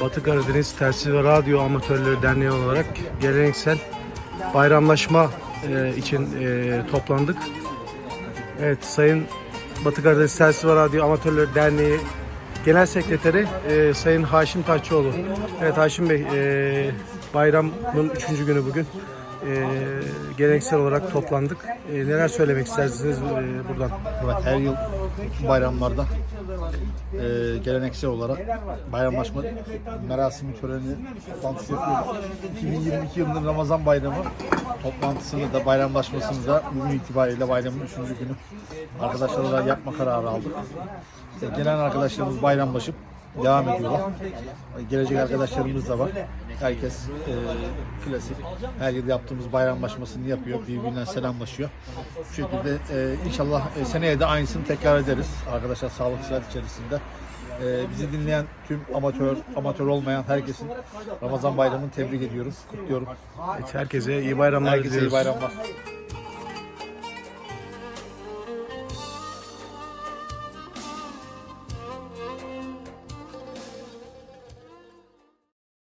Batı Karadeniz Telsiz ve Radyo Amatörleri Derneği olarak geleneksel bayramlaşma e, için e, toplandık. Evet, Sayın Batı Karadeniz Telsiz ve Radyo Amatörleri Derneği Genel Sekreteri e, Sayın Haşim Taşçıoğlu. Evet Haşim Bey, e, bayramın üçüncü günü bugün. E, geleneksel olarak toplandık. E, neler söylemek istersiniz e, buradan? Evet her yıl bayramlarda e, geleneksel olarak bayramlaşma merasimi töreni toplantısı yapıyoruz. 2022 yılının Ramazan bayramı toplantısını da bayramlaşmasını da bugün itibariyle bayramın 3. günü arkadaşlar olarak yapma kararı aldık. İşte gelen arkadaşlarımız bayramlaşıp devam ediyorlar. Gelecek arkadaşlarımız da var. Herkes e, klasik her yıl yaptığımız bayramlaşmasını yapıyor. Birbirinden selamlaşıyor. Bu şekilde e, inşallah e, seneye de aynısını tekrar ederiz. Arkadaşlar sağlık sıhhat içerisinde. E, bizi dinleyen tüm amatör, amatör olmayan herkesin Ramazan bayramını tebrik ediyorum, kutluyorum. Evet, herkese iyi bayramlar Herkese iyi diliyoruz. bayramlar.